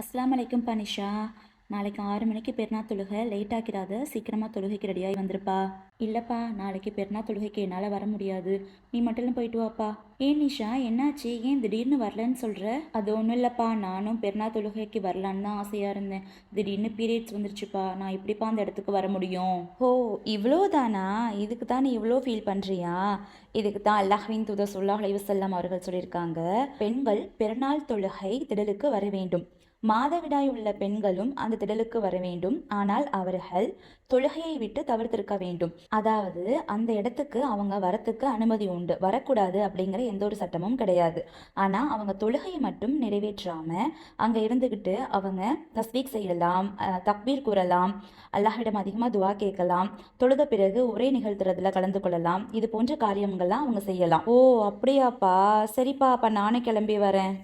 அஸ்லாம் அலைக்கும் பனிஷா. நாளைக்கு ஆறு மணிக்கு பெருநா தொழுகை லேட் ஆகிறாத சீக்கிரமாக தொழுகைக்கு ரெடியாகி வந்திருப்பா. இல்லைப்பா நாளைக்கு பெருநா தொழுகைக்கு என்னால் வர முடியாது. நீ மட்டும் போயிட்டு வாப்பா. ஏன் நிஷா என்னாச்சு? ஏன் திடீர்னு வரலன்னு சொல்கிற அது ஒன்றும் இல்லைப்பா. நானும் பெருநா தொழுகைக்கு வரலான்னு தான் ஆசையாக இருந்தேன். திடீர்னு பீரியட்ஸ் வந்துருச்சுப்பா. நான் எப்படிப்பா அந்த இடத்துக்கு வர முடியும்? ஓ இவ்வளோ தானா இதுக்கு தான் நீ இவ்வளோ ஃபீல் பண்ணுறியா இதுக்கு தான் அல்லாஹ்வின் தூத சொல்லாஹ் அலைவசல்லாம் அவர்கள் சொல்லியிருக்காங்க. பெண்கள் பெருநாள் தொழுகை திடலுக்கு வர வேண்டும். மாதவிடாய் உள்ள பெண்களும் அந்த திடலுக்கு வர வேண்டும். ஆனால் அவர்கள் தொழுகையை விட்டு தவிர்த்திருக்க வேண்டும். அதாவது அந்த இடத்துக்கு அவங்க வரத்துக்கு அனுமதி உண்டு. வரக்கூடாது அப்படிங்கிற எந்த ஒரு சட்டமும் கிடையாது. ஆனால் அவங்க தொழுகையை மட்டும் நிறைவேற்றாம அங்கே இருந்துக்கிட்டு அவங்க தஸ்வீக் செய்யலாம் தக்பீர் கூறலாம் அல்லாஹிடம் அதிகமாக துவா கேட்கலாம் தொழுத பிறகு உரை நிகழ்த்துறதுல கலந்து கொள்ளலாம். இது போன்ற காரியங்கள்லாம் அவங்க செய்யலாம். ஓ அப்படியாப்பா. சரிப்பா அப்போ நானே கிளம்பி வரேன்.